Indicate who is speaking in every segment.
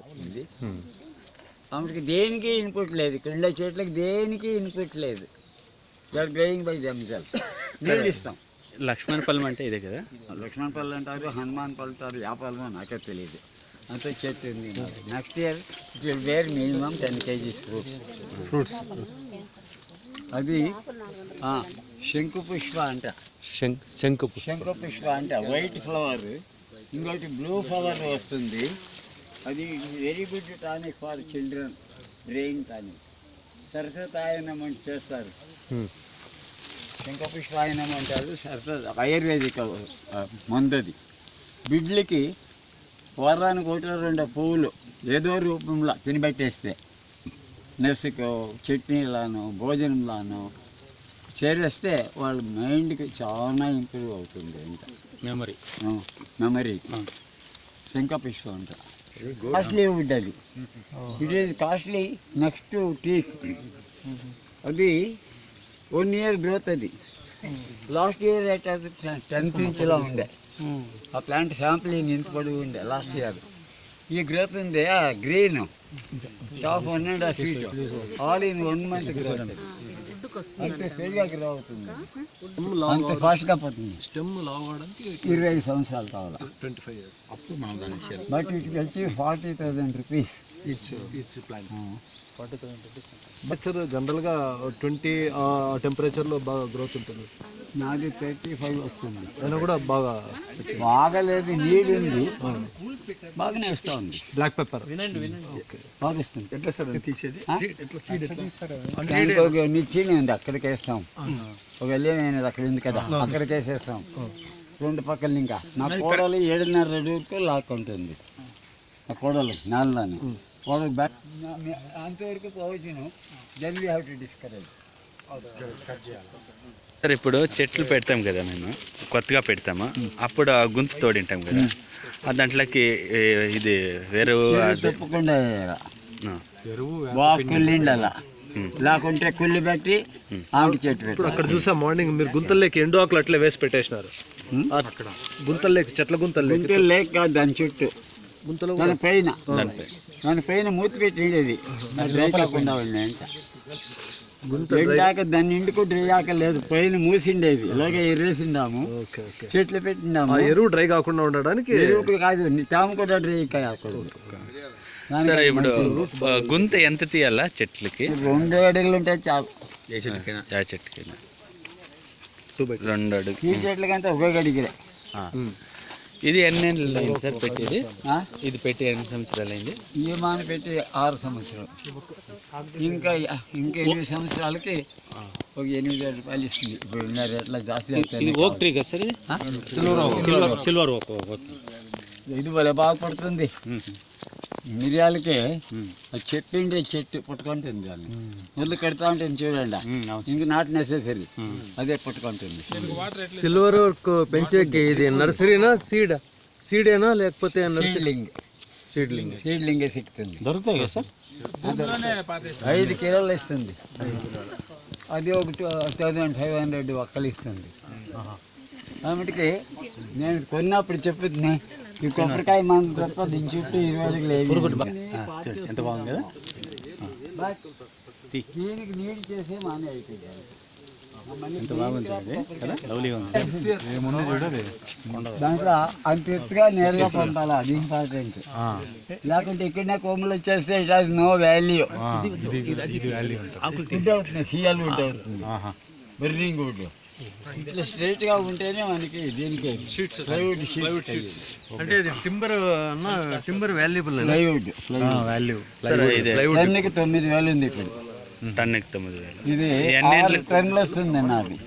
Speaker 1: వస్తుంది. ఆమెకి దేనికి ఇన్పుట్ లేదు. ఇక్కడ ఉండే చెట్లకి దేనికి ఇన్పుట్ లేదు. ఆర్ గ్రోయింగ్ బై దెమ్సెల్స్ నీళ్ళు ఇస్తాం.
Speaker 2: లక్ష్మణ ఫలం అంటే ఇదే కదా?
Speaker 1: లక్ష్మణ్ పళ్ళు అంటారు హనుమాన్ పళ్ళు అంటారు యా పళ్ళు నాకే తెలియదు. అంత చెట్టు ఉంది next year it will bear minimum ten KGs fruits
Speaker 3: fruits
Speaker 1: అది ఆ, శంకు పుష్ప అంట.
Speaker 3: శంక్. శంకు పుష్ప
Speaker 1: అంట. వైట్ ఫ్లవర్ ఇంకోటి బ్లూ ఫ్లవర్ వస్తుంది. అది very good tonic for children brain tonic సరస్వతాయనం అని చేస్తారు. శంఖపుష్పాయనం అంటారు. సరస్వత ఆయుర్వేదిక మందది. బిడ్లకి వారానికి ఒకటి రెండు పువ్వులు ఏదో రూపంలో తినిపెట్టేస్తే నెస్సుకో చట్నీలాను భోజనంలాను చేరేస్తే వాళ్ళ మైండ్కి చాలా ఇంప్రూవ్ అవుతుంది ఇంకా
Speaker 2: మెమరీ.
Speaker 1: మెమరీ. శంఖపుష్పం అంట. కాస్ట్లీ వుడ్ అది it is costly next teak అది వన్ ఇయర్ గ్రోత్ అది లాస్ట్ ఇయర్ టెన్త్ ఇంచ్లో ఉండే ఆ ప్లాంట్ శాంప్లింగ్ ఇంత పొడుగు ఉండే లాస్ట్ ఇయర్ ఈ గ్రోత్ ఉంది ఆ green top one and half feet all in one month growth అంతే ఫాస్ట్గా పోతుంది.
Speaker 3: స్టెమ్ లావ్ అవడానికి
Speaker 1: ఇరవై ఐదు సంవత్సరాలు కావాలి.
Speaker 2: Twenty five years.
Speaker 1: But it వచ్చి forty thousand rupees.
Speaker 3: Each each plant temperature జనరల్గా ట్వంటీ టెంపరేచర్లో బాగా గ్రోత్ ఉంటుంది.
Speaker 1: నాది థర్టీ ఫైవ్ వస్తుంది.
Speaker 3: అయినా కూడా బాగా
Speaker 1: బాగలేదు నీడు ఉంది. బాగానే వస్తూ ఉంది.
Speaker 3: బ్లాక్ పెప్పర్
Speaker 1: బాగా వస్తుంది.
Speaker 3: ఎట్లా సార్ తీసేది?
Speaker 1: అక్కడికి వేస్తాం. ఒక వెళ్ళేమైనది అక్కడ ఉంది కదా అక్కడికి వేసేస్తాం. రెండు పక్కల ఇంకా. నా కోడలు ఏడున్నర వరకు లాక్కుంటుంది. నా కోడలు నాలుగుని కోడలు బ్యాక్ అంతవరకు పోవచ్చును then we have to discourage.
Speaker 2: Sir ఇప్పుడు చెట్లు పెడతాం కదా మేము. కొత్తగా పెడతాము. అప్పుడు ఆ గుంత తోడింటాం కదా. ఆ దాంట్లోకి ఇది వేరు
Speaker 1: తప్పకుండా కుళ్ళిండాల. లేకుంటే కుళ్ళి పెట్టి ఆమెకి చెట్టు
Speaker 3: ఇప్పుడు
Speaker 1: పెట్టు
Speaker 3: అక్కడ చూసా మార్నింగ్ మీరు గుంతల్లోకి ఎండు ఆకులు అట్లే వేసి పెట్టేసినారు. గుంతల్లోకి చెట్ల గుంతల్లోకి
Speaker 1: గుంటలు లేక దాని చుట్టూ.
Speaker 3: గుంతలో
Speaker 1: పైన.
Speaker 2: దానిపై
Speaker 1: దాని పైన మూతి పెట్టి ఉండేది అది రేయకుండా ఉండే అంట దాన్ని ఇంటికి డ్రైయాక లేదు. పైన మూసిండేది. ఇలాగే ఎర్రేసిండాము
Speaker 3: ఓకే
Speaker 1: చెట్లు పెట్టిండాము.
Speaker 3: ఆ ఎరువు డ్రై కాకుండా ఉండడానికి
Speaker 1: ఎరువుకు కాదు. తాము కూడా డ్రై కాకూడదు
Speaker 2: సరే ఇప్పుడు గుంత ఎంత తీయాలా చెట్లకి?
Speaker 1: రెండు అడుగులు ఉంటాయి చాలు.
Speaker 2: ఆ చెట్టుకి
Speaker 3: టూ బై
Speaker 2: రెండు అడుగు.
Speaker 1: ఈ చెట్లకంతా
Speaker 2: ఆ. ఇది ఎన్ని అయింది సార్ పెట్టేది? ఇది పెట్టి ఎన్ని సంవత్సరాలు అయింది?
Speaker 1: ఈ మాన పెట్టి ఆరు సంవత్సరాలు. ఇంకా ఇంకా ఎనిమిది సంవత్సరాలకి ఒక ఎనిమిది వేల రూపాయలు ఇస్తుంది. ఇప్పుడు రేట్ల జాస్తి
Speaker 2: ఓక్ ట్రీ కదా సార్
Speaker 1: సిల్వర్
Speaker 2: సిల్వర్ సిల్వర్ ఓక్
Speaker 1: ఇది భలే బాగుపడుతుంది మిరియాలకి ఆ చెట్టు ఉండే చెట్టు పట్టుకుంటుంది దాన్ని. మొదలు కడతా ఉంటుంది చూడండి. ఇంక నాట్ నెసెసరీ అదే పట్టుకుంటుంది.
Speaker 3: సిల్వర్ వర్క్ పెంచేకి ఇది నర్సరీనా సీడ్? సీడేనా లేకపోతే
Speaker 1: సీడ్లింగ్.
Speaker 3: సీడ్లింగ్.
Speaker 1: సీడ్లింగ్ సిక్కుతుంది.
Speaker 2: దొరుకుతాయి కదా సార్?
Speaker 1: ఐదు కిలోలు ఇస్తుంది. అది ఒక థౌజండ్ ఫైవ్ హండ్రెడ్ ఒక్కలు ఇస్తుంది. కాబట్టి నేను కొన్నప్పుడు చెప్పుద్ది ఈ కొబ్బరికాయ మన తప్ప దీని చుట్టూ ఇరవై ఏమీ లేదు.
Speaker 2: ఎంత బాగుంది కదా.
Speaker 1: దీనికి నీళ్ళు చేసే మానే అయిపోయింది.
Speaker 2: ఎంత బాగుంది ఇది కదా. లవ్లీగా ఉంది.
Speaker 1: దాంట్లో అంత ఎత్తుగా నేరుగా పంపాలి? అది ఇంపార్టెంట్ లేకుంటే ఇక్కడనే కొమ్ములు వచ్చేస్తే ఇట్ హాస్ నో వాల్యూ అవుతుంది ఫియల్ వుడ్ అవుతుంది బెర్రింగ్ వుడ్ ఇట్లా స్ట్రైట్గా ఉంటేనే మనకి దీనికి ప్లైవుడ్ షీట్స్
Speaker 3: అంటే ఇది టింబర్ అన్న టింబర్ వాల్యుబుల్
Speaker 1: ప్లైవుడ్
Speaker 3: వాల్యూ
Speaker 2: ఇది.
Speaker 1: టన్నుకి తొమ్మిది వేలు ఉంది ఇప్పుడు.
Speaker 2: టన్నుకి తొమ్మిది వేలు.
Speaker 1: ఇది టన్నులు వస్తుంది నాది.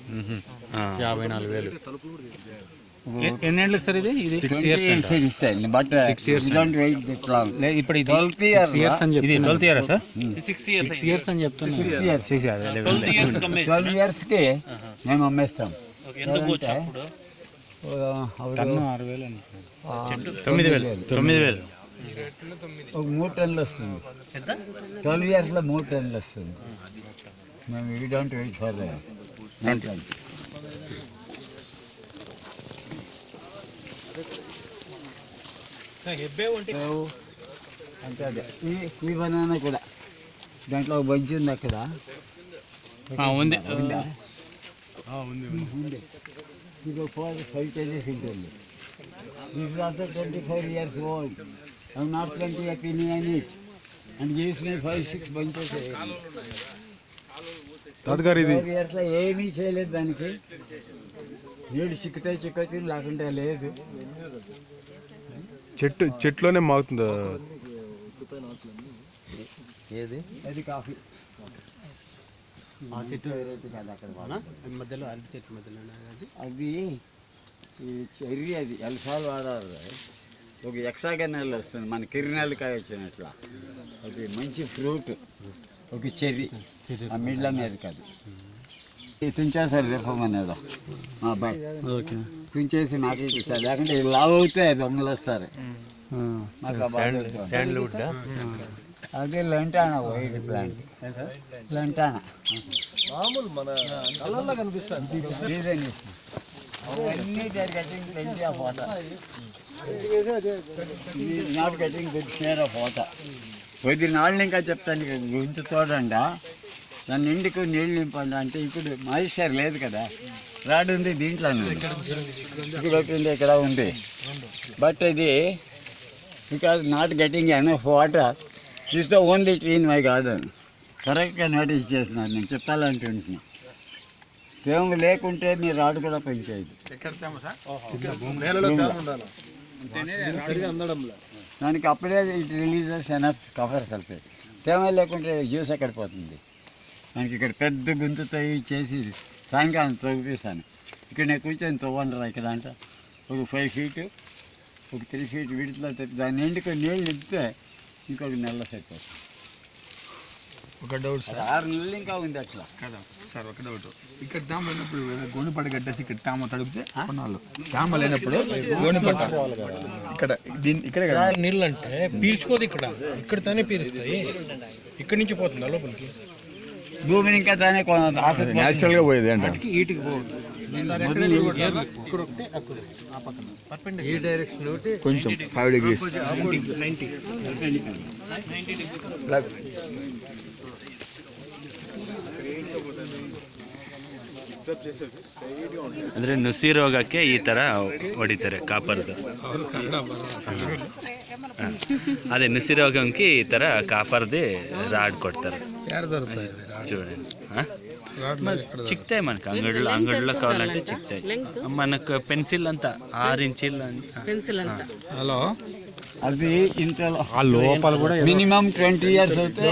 Speaker 3: యాభై నాలుగు వేలు.
Speaker 2: ఎన్నేళ్ళకి సార్ ఇది? ఇది
Speaker 1: ట్వంటీ ఇయర్స్ ఇస్తాయి but six years don't wait that long
Speaker 2: ఇప్పుడు ఇది
Speaker 1: ట్వెల్త్ ఇయర్స్
Speaker 2: ఇది twelfth year sir? Six years six years అని చెప్తున్నా
Speaker 1: six years
Speaker 2: six years
Speaker 1: twelve ఇయర్స్కి మేము అమ్మేస్తాం.
Speaker 2: టన్ను ఆరు వేలు తొమ్మిది వేలు తొమ్మిది వేలు.
Speaker 1: ఒక మూడు టన్నులు వస్తుంది. ట్వెల్వ్ ఇయర్స్లో మూడు టన్నులు వస్తుంది. మేము we don't wait for nine ton అంతే అదే. ఈ ఈ బనానా కూడా. దాంట్లో ఒక బంచి ఉంది అక్కడ.
Speaker 4: ఉంది.
Speaker 1: ఉందా? ఉంది ఇది ఫోర్ ఫైవ్ కేజీస్ ఉంటుంది. This also twenty four years old I not twenty opinion it and gives me five six bunches
Speaker 3: తాతగారు ఇది.
Speaker 1: ఫోర్ ఇయర్స్లో ఏమీ చేయలేదు దానికి. నీళ్ళు చిక్కుతాయి చిక్కుతాయి లేకుండా లేదు.
Speaker 3: చెట్టు చెట్లోనే మాగుతుంది?
Speaker 4: ఏది?
Speaker 1: అది కాఫీ. ఆ చెట్టు వెరైటీ కాదు అక్కడ.
Speaker 4: మధ్యలో అరటి చెట్టు మధ్యలో అది.
Speaker 1: అది ఈ చెర్రీ అది. ఎలసాలు వాడాలి ఒక ఎక్సాగనల్ వస్తుంది. మన కిరినెలకాయ వచ్చినట్ల. అది మంచి ఫ్రూట్ ఒక చెర్రీ. ఆ మిడ్ల మీద కాదు. రేపు అనేది మా అబ్బాయి
Speaker 4: ఓకే.
Speaker 1: తుంచేసి నాకు ఇస్తారు లేకుంటే ఇది లావ్ అవుతాయి దొంగలు వస్తారు. అది లంటానా వైట్ ప్లాంట్ లంటానా?
Speaker 3: మామూలు మన కళ్ళల్లో కనిపిస్తుంది
Speaker 1: అవన్నీ నాట్ కొద్ది నాళ్ళు ఇంకా చెప్తాను గుంతు తోడండ దాన్ని ఇంటికి నీళ్ళు నింపండి అంటే ఇప్పుడు మాయిశ్చర్ లేదు కదా. రాడ్ ఉంది దీంట్లో ఇక్కడ ఉంది ఇక్కడ ఉంది. బట్ ఇది because not getting enough water this the only tree in my garden కరెక్ట్గా నోటీస్ చేస్తున్నాను నేను చెప్పాలంటుంటున్నా తేమ లేకుంటే మీరు రాడు కూడా పెంచేది. దానికి అప్పుడే it releases enough copper sulphate తేమ లేకుంటే జ్యూస్ ఎక్కడ పోతుంది? దానికి ఇక్కడ పెద్ద గుంతుతో చేసి సాయంకాలం తవ్విస్తాను. ఇక్కడ నేను కూర్చొని తవ్వండి ఇక్కడ అంట. ఒక ఫైవ్ ఫీట్ ఒక త్రీ ఫీట్ విడుదల దాన్ని ఎండుకొని నీళ్ళు నింపితే ఇంకొక నెల సరిపోతుంది.
Speaker 5: ఒక డౌట్
Speaker 1: అది ఆరు నెలలు ఇంకా ఉంది అట్లా.
Speaker 5: కదా సార్ ఒక డౌట్ ఇక్కడ తామ లేనప్పుడు గోనిపట్ట గడ్డేసి ఇక్కడ తామ తడిపితే కొన్నాళ్ళు. తామ లేనప్పుడు గోనిపట్ట. ఇక్కడ దీని ఇక్కడే కదా?
Speaker 4: నీళ్ళు అంటే పీల్చుకోదు ఇక్కడ. ఇక్కడ తానే పీలుస్తాయి. ఇక్కడి నుంచి పోతుందా లోపలికి?
Speaker 1: భూమిని ఇంకా దానే ఆఖరి
Speaker 5: న్యాచురల్గా పోయేది అంటే
Speaker 4: ఈటికి పోదు ఈ డైరెక్షన్
Speaker 5: కొంచెం ఫైవ్ డిగ్రీస్
Speaker 2: ಅಂದರೆ ನುಸಿ ರೋಗಕ್ಕೆ ಈ ಥರ ಹೊಡಿತಾರೆ ಕಾಪರ್ದು ಹಾ. ಅದೇ ನುಸಿ ರೋಗಕ್ಕೆ ఈ ಥರ కాపర్ది రాడ్ కొడతారు చూడండి ఆ? చిక్తాయి మనకు అంగడిలో అంగడిలో కావాలంటే చిక్తాయి మనకు పెన్సిల్ అంతా ఆరు ఇంచీలు
Speaker 6: పెన్సిల్ అంతా
Speaker 4: హలో
Speaker 1: అది ఇంత
Speaker 4: ఆ లోపల కూడా
Speaker 1: మినిమం ట్వంటీ ఇయర్స్ అయితే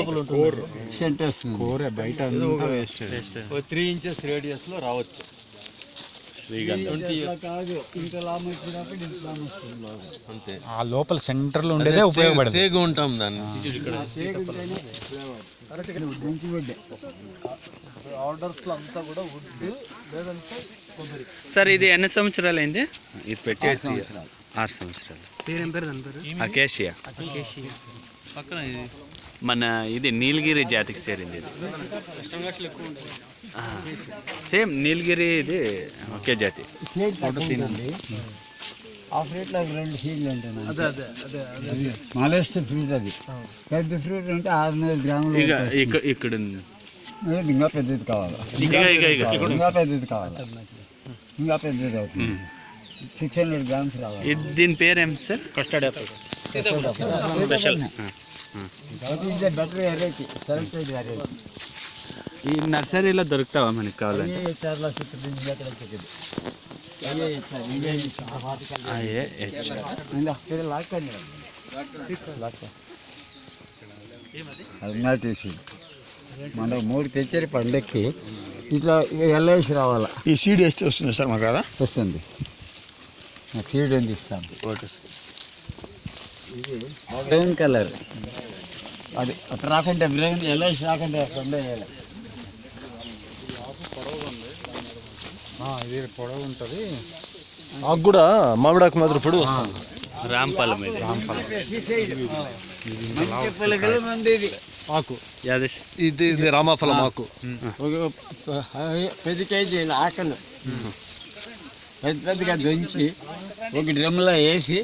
Speaker 4: కోరే బయట
Speaker 3: త్రీ ఇంచెస్ రేడియస్లో రావచ్చు.
Speaker 4: ఆ లోపల సెంటర్లో ఉండేదే ఉపయోగపడదు.
Speaker 3: సేగు ఉంటాం దాన్ని.
Speaker 1: ఆ. షేక్ ఉంటేనే మంచి వడ్డే.
Speaker 3: ఆర్డర్స్లో అంతా కూడా వుడ్ లేదంటే కొబ్బరి.
Speaker 2: సార్ ఇది ఎన్ని సంవత్సరాలు అయింది ఇది పెట్టేసి
Speaker 1: సంవత్సరాలు.
Speaker 2: ఆరు సంవత్సరాలు.
Speaker 4: పేరేం పేరు? దాని పేరు?
Speaker 2: అకేషియా.
Speaker 4: పక్కన ఇది.
Speaker 2: మన ఇది నీలగిరి జాతికి సేరింది ఇది. సేమ్ నీలగిరి ఇది ఒకే జాతి.
Speaker 1: ఆ ఫ్రూట్లో ఒక రెండు సీడ్లు ఉంటాయి
Speaker 3: అదే అదే అదే అదే.
Speaker 1: అది స్మాలెస్ట్ ఫ్రూట్ అది. పెద్ద ఫ్రూట్ ఉంటే ఆరు వందల గ్రాములు
Speaker 2: ఇక. ఇక్కడ
Speaker 1: ఇంకా పెద్దది కావాలి?
Speaker 2: ఇంకా
Speaker 1: పెద్దది కావాలి? ఇంకా పెద్దది అవుతుంది. సిక్స్ హండ్రెడ్ గ్రామ్స్ రావాలి.
Speaker 2: ఇది దీని పేరేం sir? Custard apple special
Speaker 1: is the better variety selected variety
Speaker 2: ఈ నర్సరీలో దొరుకుతావా మనకి కావాలంటే?
Speaker 1: లాక్కండి. అది నాటేసి మన మూడు తెచ్చారు పండక్కి. ఇట్లా ఎల్ఐసి రావాలా?
Speaker 5: ఈ సీడ్ వేస్తే వస్తుంది సార్ మాకు కదా?
Speaker 1: వస్తుంది. నాకు సీడ్ ఉంది ఇస్తాను.
Speaker 5: ఓకే.
Speaker 1: Brown colour. అది అట్లా రాకుండా బ్రౌన్ ఎల్ఐసి రాకుండా పండు వేయాలి
Speaker 4: ఇది పొడవు ఉంటుంది.
Speaker 3: ఆకు కూడా మామిడాకు మాత్రం పొడి వస్తుంది.
Speaker 2: రాంపాలెం ఇది.
Speaker 1: ఇది
Speaker 3: ఆకు. ఇది ఇది రామాఫలం ఆకు.
Speaker 1: పది కేజీల ఆకలు. పెద్ద పెద్దగా దంచి ఒక డ్రమ్లో వేసి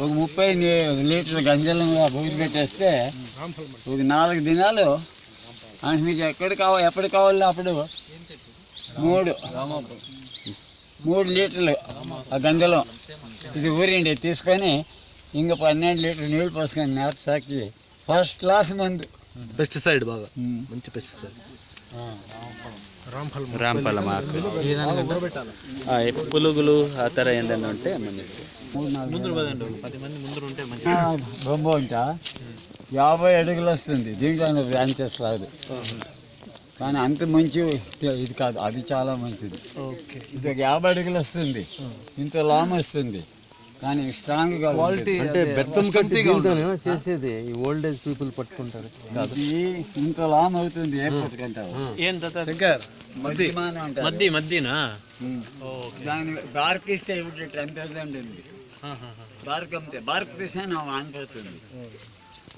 Speaker 1: ఒక ముప్పై నీ- లీటర్ల గంజలం భూమి పెట్టేస్తే ఒక నాలుగు దినాలు అంటే మీకు ఎక్కడ కావాలి ఎప్పుడు కావాలో అప్పుడు మూడు మూడు లీటర్లు ఆ గంజలం ఇది ఊరిండి తీసుకొని ఇంకా పన్నెండు లీటర్లు నీళ్ళు పోసుకొని నేత సాకి. ఫస్ట్ క్లాస్ మందు.
Speaker 3: పెస్టిసైడ్ బాగా. మంచి పెస్టిసైడ్.
Speaker 2: ఈ పులుగులు ఆ ಥರ ఏంటంటే ఉంటే
Speaker 1: బొమ్మ అంట యాభై అడుగులు వస్తుంది. దీంట్లో బ్రాంచెస్ రాదు. కానీ అంత మంచి ఇది కాదు. అది చాలా మంచిది.
Speaker 3: ఓకే.
Speaker 1: ఇది ఒక యాభై అడుగులు వస్తుంది. ఇంత లామ్ వస్తుంది. కానీ స్ట్రాంగ్ క్వాలిటీ
Speaker 3: అంటే బెత్తం కట్టి
Speaker 4: చేసేది. ఈ ఓల్డ్ ఏజ్ పీపుల్ పట్టుకుంటారు.
Speaker 1: ఇది ఇంత లామ్ అవుతుంది.
Speaker 3: మద్ది. మద్దినా.
Speaker 1: దాని బార్క్ ఇస్తే ఇప్పుడు టెన్ థౌసండ్ ఉంది. బార్క్ అమ్మితే బార్క్ తీస్తే నా మానిపోతుంది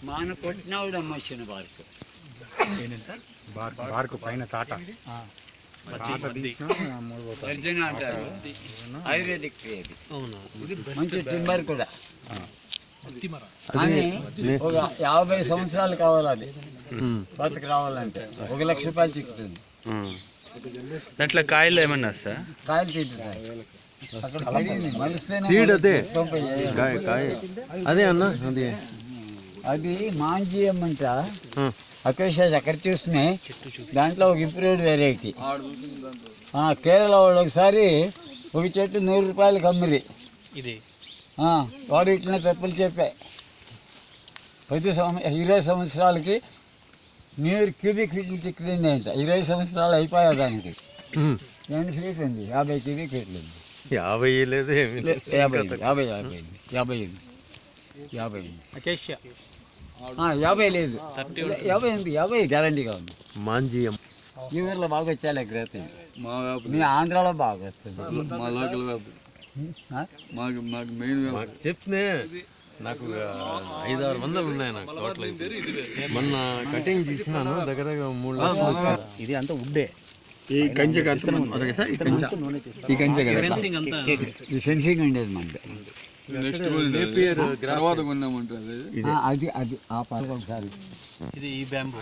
Speaker 1: మాన కొట్టినా కూడా అమ్మొచ్చిన బార్క్
Speaker 4: బార్కు పైన తాట.
Speaker 1: అర్జున అంటారు. ఆయుర్వేదిక్ ట్రీ అది
Speaker 3: అవునా
Speaker 1: మంచి టింబర్ కూడా. కానీ ఒక యాభై సంవత్సరాలు కావాలి అది బతుకు రావాలంటే ఒక లక్ష రూపాయలు చిక్కుతుంది.
Speaker 2: దాంట్లో కాయలు ఏమన్నా సార్
Speaker 1: కాయలు మలిస్తేనే
Speaker 4: Seed అదే. కాయ కాయ. అదే అన్న అది.
Speaker 1: అది మాంజీయం అంట అక్కడ అక్కడ చూసినే దాంట్లో ఒక ఇంప్రూవ్డ్ వెరైటీ కేరళ వాళ్ళు ఒకసారి ఒక చెట్టు నూరు రూపాయలకి అమ్మిరి
Speaker 3: ఇది?
Speaker 1: ఆ, వాడు ఇట్లనే తప్పులు చెప్పే. పది సంవ ఇరవై సంవత్సరాలకి నూరు క్యూబిక్ ఫీట్లు చిక్కింది అంట ఇరవై సంవత్సరాలు అయిపోయా దానికి. ఎన్ని ఫీట్ ఉంది. యాభై క్యూబిక్ ఫీట్లు ఉంది.
Speaker 4: యాభై లేదు ఏమి లేదు.
Speaker 1: యాభై యాభై యాభై యాభై ఉంది. యాభై ఉంది. యాభై లేదు. యాభై ఉంది యాభై గ్యారంటీగా ఉంది.
Speaker 4: మాంజీయం.
Speaker 1: ఈ ఊర్లో బాగా వచ్చేయాలి గ్రేత మీ ఆంధ్రాలో బాగా వస్తుంది.
Speaker 5: మా లోకల్? మాకు మాకు మెయిన్
Speaker 4: చెప్తే నాకు ఐదు ఆరు వందలు ఉన్నాయి నాకు టోటల్ అయితే. మొన్న కటింగ్ తీసినాను దగ్గర దగ్గర మూడు లక్షలు
Speaker 2: ఇది అంతా ఉడ్డే
Speaker 5: ఈ కంచె ఈ కంచె. ఈ కంచె కదా.
Speaker 1: ఈ ఫెన్సింగ్ ఉండేది మనది
Speaker 5: నెక్స్ట్ తర్వాత కొందామంటారు
Speaker 1: అది. అది ఆ పక్క ఒకసారి.
Speaker 3: ఇది ఈ బ్యాంబూ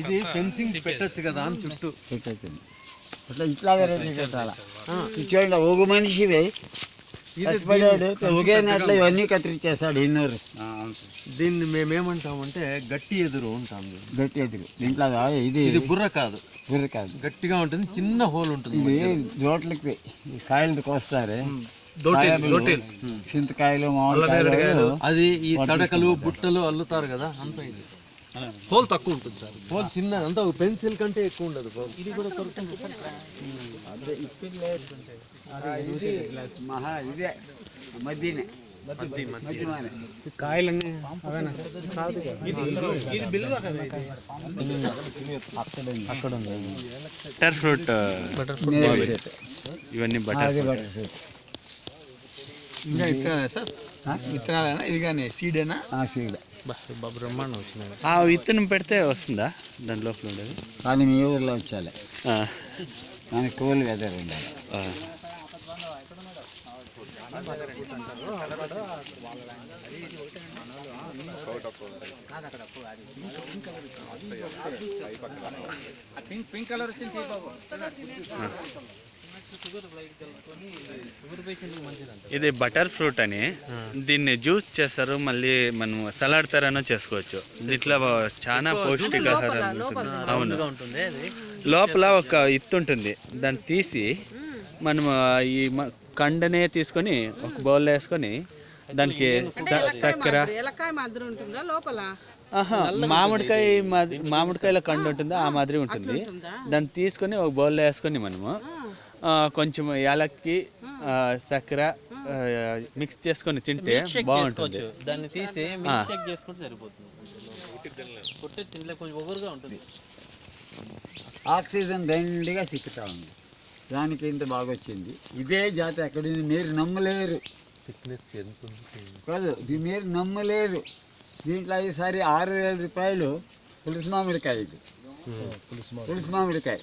Speaker 4: ఇది ఫెన్సింగ్ పెట్టొచ్చు కదా అని చుట్టూ.
Speaker 1: పెట్టేసింది అట్లా ఇట్లా వెరైటీ పెట్టాలా చూడండి ఒక మనిషివి ఇవన్నీ కత్తిరించేస్తాడు ఇన్నూరు.
Speaker 4: దీన్ని మేమేమంటామంటే గట్టి ఎదురు ఉంటాం
Speaker 1: గట్టి ఎదురు. దీంట్లో ఇది.
Speaker 4: ఇది బుర్ర కాదు.
Speaker 1: బుర్ర కాదు
Speaker 4: గట్టిగా ఉంటుంది చిన్న హోల్ ఉంటుంది
Speaker 1: రోట్లకి ఈ కాయలు కోస్తారు. చింతకాయలు మామిడికాయలు.
Speaker 4: అది ఈ తడకలు బుట్టలు అల్లుతారు కదా అంత ఇది.
Speaker 3: హోల్ తక్కువ ఉంటుంది సార్.
Speaker 4: హోల్ చిన్న అంతా పెన్సిల్ కంటే ఎక్కువ ఉండదు ఇది కూడా
Speaker 1: ఇది మహా ఇదే మధ్యనే.
Speaker 2: కాయలన్నీ
Speaker 1: అక్కడ
Speaker 2: బటర్ ఫ్రూట్. ఇవన్నీ బటర్.
Speaker 5: ఇంకా విత్తనాలే సార్
Speaker 1: ఆ?
Speaker 5: విత్తనాలేనా ఇది కానీ సీడేనా
Speaker 1: ఆ సీడ్
Speaker 4: బ్రహ్మాండం వచ్చినాయి
Speaker 2: ఆ విత్తనం పెడితే వస్తుందా దాని లోపల ఉండేది
Speaker 1: కానీ మీ ఊర్లో వచ్చాలి
Speaker 2: ఆ,
Speaker 1: దానికి కూల్ వెదర్ ఉండాలి
Speaker 2: ఆ. ఇది బటర్ ఫ్రూట్ అని. దీన్ని జ్యూస్ చేస్తారు మళ్ళీ మనం సలాడ్ తరానో చేసుకోవచ్చు. దీంట్లో చాలా పౌష్టికాహారం ఉంటుంది. అవును. లోపల ఒక ఇత్తు ఉంటుంది దాన్ని తీసి మనం ఈ కండనే తీసుకొని ఒక బౌల్లో వేసుకొని దానికి చక్కెర
Speaker 6: ఎలకాయ మాదిరి ఉంటుందా లోపల?
Speaker 2: ఆహా, మామిడికాయ మామిడికాయల కండు ఉంటుందో? ఆ మాదిరి ఉంటుంది. దాన్ని తీసుకొని ఒక బౌల్లో వేసుకొని మనము ఆ, కొంచెం యాలక్కి ఆ, చక్కెర మిక్స్ చేసుకొని తింటే బాగుంటుంది.
Speaker 3: దాన్ని తీసి చేసుకుంటే సరిపోతుంది. కొట్టే తినలే కొంచెం ఒగరుగా ఉంటుంది
Speaker 1: ఆక్సిజన్ దండిగా చిక్కుతా ఉంది. దానికి ఇంత బాగా వచ్చింది ఇదే జాతి ఎక్కడ ఉంది మీరు నమ్మలేరు.
Speaker 4: థిక్నెస్ ఎంత
Speaker 1: కాదు ఇది మీరు నమ్మలేరు. దీంట్లో ఈసారి ఆరు వేల రూపాయలు పులుసు మామిడికాయ ఇది. పులుసు మామిడికాయ.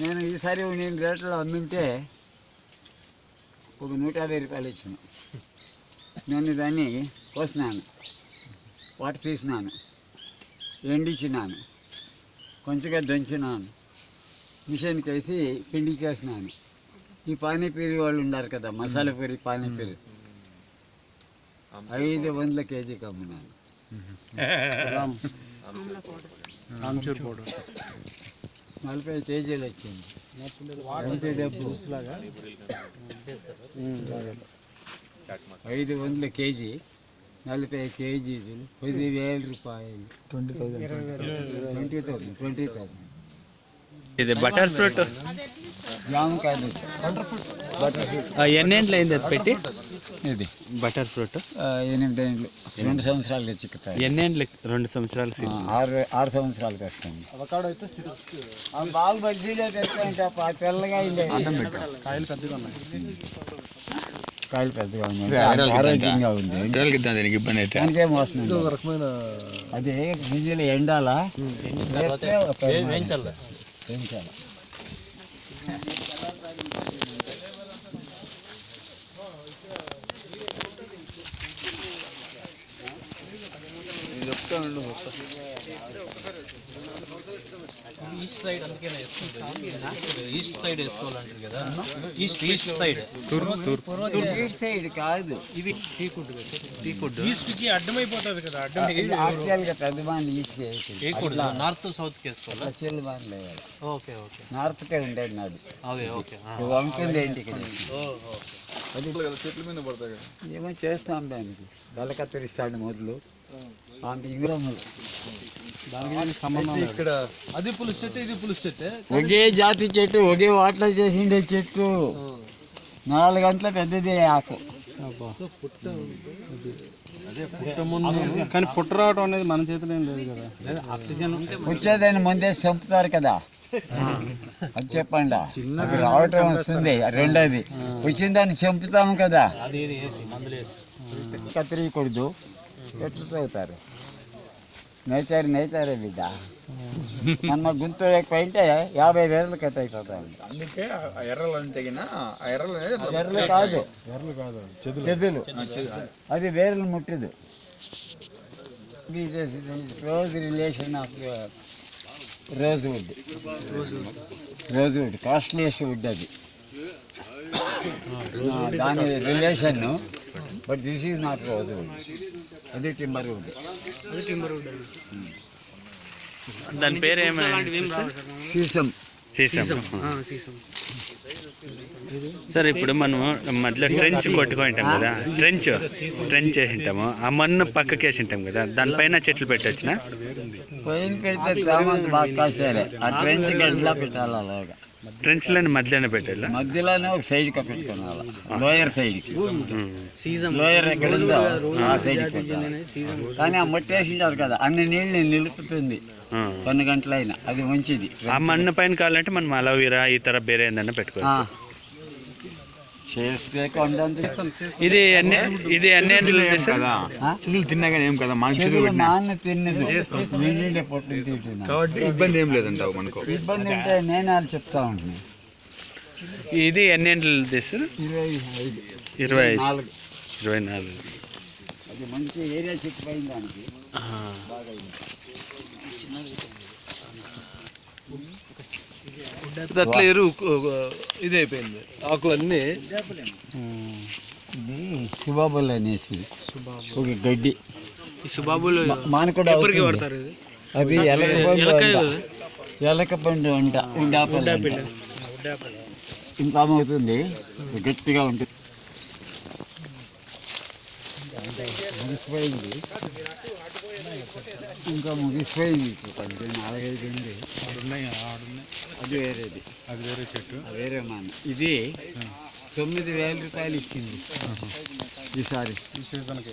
Speaker 1: నేను ఈసారి నేను రేట్లో అమ్మింటే ఒక నూట యాభై రూపాయలు ఇచ్చిన. నేను దాన్ని కోసినాను. వాటి తీసినాను. ఎండిచ్చినాను. కొంచెంగా దంచినాను. మిషన్కి వేసి పిండి చేసినాను. ఈ పానీపూరి వాళ్ళు ఉన్నారు కదా మసాలా పూరి పానీపూరి. ఐదు వందల కేజీకి అమ్మినాను నలభై కేజీలు వచ్చింది. ఎంత డబ్బు? ఐదు వందల కేజీ. నలభై కేజీలు పది వేల రూపాయలు. Twenty thousand. Twenty thousand twenty thousand.
Speaker 2: ఇది బటర్ ఫ్రూట్
Speaker 1: జామకాయలు. బటర్ ఫ్రూట్
Speaker 2: ఎన్నేంట్లు అయింది అది పెట్టి?
Speaker 1: ఇది.
Speaker 2: బటర్ ఫ్రూట్
Speaker 1: ఎనిమిది రెండు సంవత్సరాలుగా చిక్కుతాయి.
Speaker 2: ఎన్నేంట్లు ఎక్కి- సంవత్సరాలు
Speaker 1: ఆరు ఆరు సంవత్సరాలకు వస్తుంది ఆ బాగా బజ్జీలో తెచ్చుకుంటే ఆ తెల్లగా అయింది
Speaker 5: కాయలు పెద్దగా ఉన్నాయి.
Speaker 1: కాయలు పెద్దగా ఉంది ఆరోగ్యంగా ఉంది.
Speaker 5: దీనికి ఇబ్బంది అయితే.
Speaker 1: దానికేం వస్తుంది అదే గింజలు ఎండాలా? వేస్తే
Speaker 7: ఈస్ట్ సైడ్ అందుకే ఈస్ట్ సైడ్ వేసుకోవాలంటారు కదా. East east side
Speaker 1: east side కాదు.
Speaker 7: ఇవి టీ ఫుడ్ టీ ఫుడ్.
Speaker 5: ఈస్ట్కి అడ్డమైపోతుంది కదా అడ్డం
Speaker 1: ఈస్ట్
Speaker 7: వేయకూడదు నార్త్ సౌత్ వేసుకోవాలా?
Speaker 1: చెల్లు బాగా లేవాలి
Speaker 7: ఓకే ఓకే.
Speaker 1: నార్త్కే ఉండేది నాడు
Speaker 7: అవే ఓకే.
Speaker 1: ఇది వంకుంది ఏంటి ఇక్కడ
Speaker 5: చెట్ల మీద పడతాయి కదా.
Speaker 1: ఏమో చేస్తాం దానికి. బల కత్తిరిస్తాడు మొదలు. అంత ఇంగ్రములు
Speaker 3: ఇక్కడ అది పులుసు చెట్టు ఇది పులుసు చెట్టే?
Speaker 1: ఒకే జాతి చెట్టు ఒకే వాటలో చేసిండే చెట్టు. నాలుగు గంటల పెద్దది ఆకు.
Speaker 3: కానీ పుట్ట రావడం అనేది మన చేతిలో ఏం లేదు కదా.
Speaker 7: ఆక్సిజన్ ఉంటే
Speaker 1: వచ్చేదాన్ని ముందే చంపుతారు కదా. అది చెప్పండి. అది రావటం వస్తుంది. రెండోది. వచ్చిన దాన్ని చంపుతాము కదా. కత్తిరియకూడదు ఎట్లా చదువుతారు నేచారు నేచారే బిడ్డ. మన గుంతు లేకపోయింటే యాభై వేలు కట్ అయిపోతాయి
Speaker 5: అందుకే ఎర్రలు అంటే గిన ఆ ఎర్రలు ఇట్లా
Speaker 1: ఎర్రలు కాదు. చెదులు. అది వేర్లు ముట్టదు. Rose relation of rose wood rose wood costliest wood అది. దాని relation but this is not rose wood అది టింబర్ వుడ్.
Speaker 2: దాని పేరు ఏమైనా
Speaker 1: సీసం.
Speaker 2: చేసాం సార్ ఇప్పుడు మనము మధ్యలో ట్రెంచ్ కొట్టుకుంటాం కదా. ట్రెంచ్ ట్రెంచ్ వేసి ఉంటాము ఆ మన్ను పక్కకి వేసి ఉంటాం కదా దానిపైన చెట్లు పెట్టొచ్చునా?
Speaker 1: పైన పెడితే ఆ ట్రెంచ్ గడ్లా పెట్టాలి అలాగా.
Speaker 2: ట్రెంచ్లోని మధ్యలోనే పెట్టాలా?
Speaker 1: మధ్యలోనే ఒక సైడ్కి పెట్టుకోవాలి. లోయర్ సైడ్కి లోయర్ ఎక్కడ ఉందో ఆ సైడ్కి పెట్టాలి. కానీ ఆ మట్టేసింటారు కదా అన్ని నీళ్ళు నిలుపుతుంది. కొన్ని గంటలైనా అది మంచిది.
Speaker 2: ఆ మన్ను పైన కావాలంటే మనం అలోవీరా ఇతర ಬೇರೆ ఏందన్నా
Speaker 1: ఆ.
Speaker 2: పెట్టుకోవచ్చు. ఇది ఇది
Speaker 5: ఏం కదా?
Speaker 1: తింటున్నా
Speaker 5: కాబట్టి ఇబ్బంది ఏం లేదంటావు మనకు?
Speaker 1: ఇబ్బంది ఉంటే నేను చెప్తా
Speaker 2: ఇది ఎన్ని
Speaker 1: ఇరవై ఐదు.
Speaker 2: ఇరవై ఐదు.
Speaker 1: నాలుగు.
Speaker 2: ఇరవై నాలుగు.
Speaker 1: అది మంచి ఏరియా చెట్టు పైన దానికి.
Speaker 2: ఆ.
Speaker 3: అట్లా ఎరువు ఇది అయిపోయింది. ఆకులన్నీ
Speaker 1: ఇది సుబాబుల్ అనేసి ఒక గడ్డి.
Speaker 7: సుబాబులు
Speaker 1: మానకుడు అవుతుంది.
Speaker 7: వాడతారు ఇది?
Speaker 1: అది ఎలకపండు అంట. అంట. ఇంకా అవుతుంది. గట్టిగా ఉంటుంది. ముగిసిపోయింది. ఇంకా ముగిసిపోయింది. ఇప్పుడు కొంచెం నాలుగైదు ఉంది అది వేరేది.
Speaker 5: అది వేరే చెట్టు.
Speaker 1: వేరే మన. ఇది తొమ్మిది వేల రూపాయలు ఇచ్చింది. ఈసారి
Speaker 5: ఈ సీజన్కి.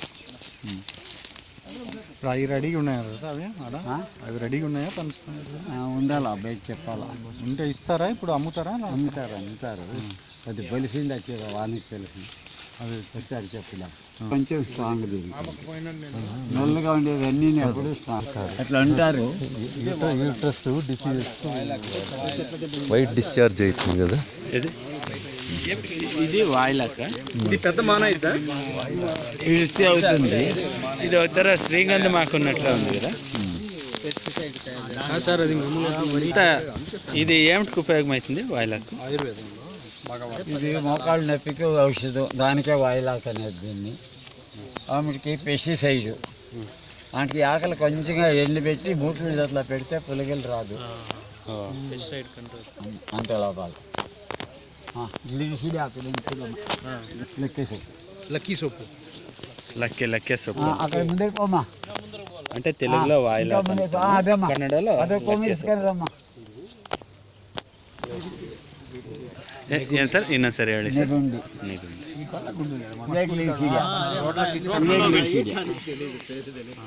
Speaker 5: అవి రెడీగా ఉన్నాయి కదా అవి ఆడ? అవి రెడీగా ఉన్నాయా పనిస్తున్నాయి
Speaker 1: ఉండాలి అబ్బాయి చెప్పాలా?
Speaker 5: ఉంటే ఇస్తారా? ఇప్పుడు అమ్ముతారా?
Speaker 1: అమ్ముతారు అమ్ముతారు. అది బలిసింది వచ్చేది వానికి తెలిసింది. అది ఒకసారి చెప్పుదా కొంచెం స్ట్రాంగ్ నల్లగా ఉండేది అన్నీ ఎప్పుడు అట్లా అంటారు.
Speaker 5: యూట్రస్ డిసీజెస్
Speaker 4: వైట్ డిశ్చార్జ్ అవుతుంది కదా.
Speaker 2: ఇది ఇది వాయిలక్క
Speaker 3: ఇది పెద్ద మాన
Speaker 1: ఇడిస్తే అవుతుంది.
Speaker 2: ఇది ఒకతర శ్రీగంధం మాకున్నట్లే ఉంది కదా.
Speaker 7: సార్ అది
Speaker 2: ఇంత ఇది ఏమిటికి ఉపయోగమవుతుంది వాయిలకు.
Speaker 7: ఆయుర్వేదంలో. బాగా
Speaker 1: ఇది మోకాళ్ళ నొప్పికి ఔషధం. దానికే వాయిలాక్ అనేది దీన్ని. ఆమెకి పెస్టిసైడ్. వాటికి ఆకలి కొంచెంగా ఎండు పెట్టి మూట్లు మీద అట్లా పెడితే పులిగలు రాదు. అంత లెక్కేసి
Speaker 3: లక్కీ సోపు.
Speaker 2: లక్కే లక్కే సొప్పు
Speaker 1: అక్కడ ముందరికి పోమా
Speaker 2: అంటే తెలుగులో వాయిలా కన్నడలో
Speaker 1: అదే కొమ్మి తీసుకొని
Speaker 2: ఏ- ఏం సార్ ಇನ್ನೊಂದು ಸರಿ ಹೇಳಿ ಸರ್
Speaker 1: నెగుండి
Speaker 2: ನಿಗುಂಡಿ.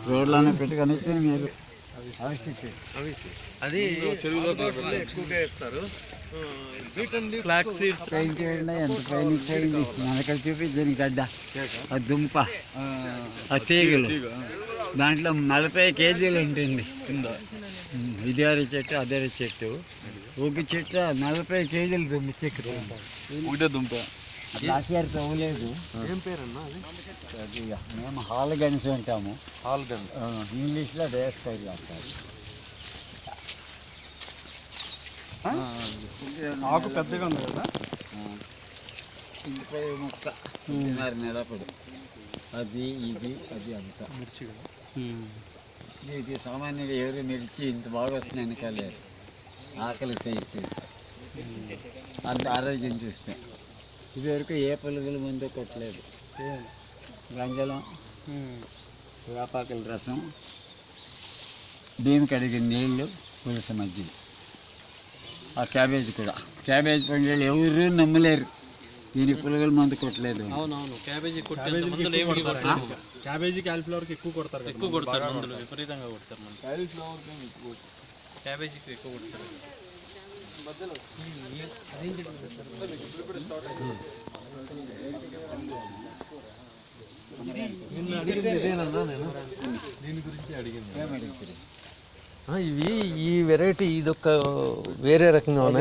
Speaker 1: రోడ్లోనే పెట్టుకొని మీరు
Speaker 4: అది ఎక్కువగా వేస్తారు
Speaker 2: ఫ్లాక్ సీడ్స్
Speaker 1: పైన చేయండి ఎంత పైన చేయండి మనకడ చూపించండి గడ్డ ఆ దుంప ఆ తీగలు దాంట్లో నలభై కేజీలు ఉంటుంది ఉమ్, ఇది అరే చెట్టు అదే చెట్టు ఒక చెట్టు నలభై కేజీలు దుంప చెట్టు ఒకటే దుంప. లాస్ట్ తవ్వలేదు.
Speaker 4: ఏం పేరన్నా అది?
Speaker 1: అది ఇక మేము హాల్ గన్స్ అంటాము.
Speaker 4: హాల్ గన్
Speaker 1: ఆ, ఇంగ్లీష్లో డేస్కైడ్ అంటారు.
Speaker 3: ఆకు పెద్దగా ఉంది కదా?
Speaker 1: ఇంటిపై ముక్క? నిలబడు అది ఇది అది అంతా.
Speaker 3: మిర్చి కదా?
Speaker 1: ఇది సామాన్యంగా ఎవరు మిర్చి ఇంత బాగా వస్తుంది వెనకాలేరు ఆకలి చేసి అంత ఆరోగ్యం చూస్తే. ఇదివరకు ఏ పులుగుల ముందు కొట్టలేదు. గంజలం వేపాకుల రసం బియ్యం కడిగిన నీళ్ళు పులుసు మజ్జిగ. ఆ క్యాబేజ్ కూడా. క్యాబేజ్ పండుగలు ఎవరు నమ్మలేరు. దీనికి పులుగుల మందు కొట్టలేదు.
Speaker 7: అవునవును క్యాబేజీ
Speaker 3: క్యాబేజీ క్యాలిఫ్లవర్కి ఎక్కువ కొడతారు
Speaker 7: ఎక్కువ కొడతారు విపరీతంగా కొడతారు క్యాబేజీకి ఎక్కువ కొడతారు.
Speaker 4: అడిగింది ఇదేనన్నా నేను దీని గురించి అడిగింది ఇవి ఈ వెరైటీ ఇదొక వేరే రకంగా ఉన్నాయి.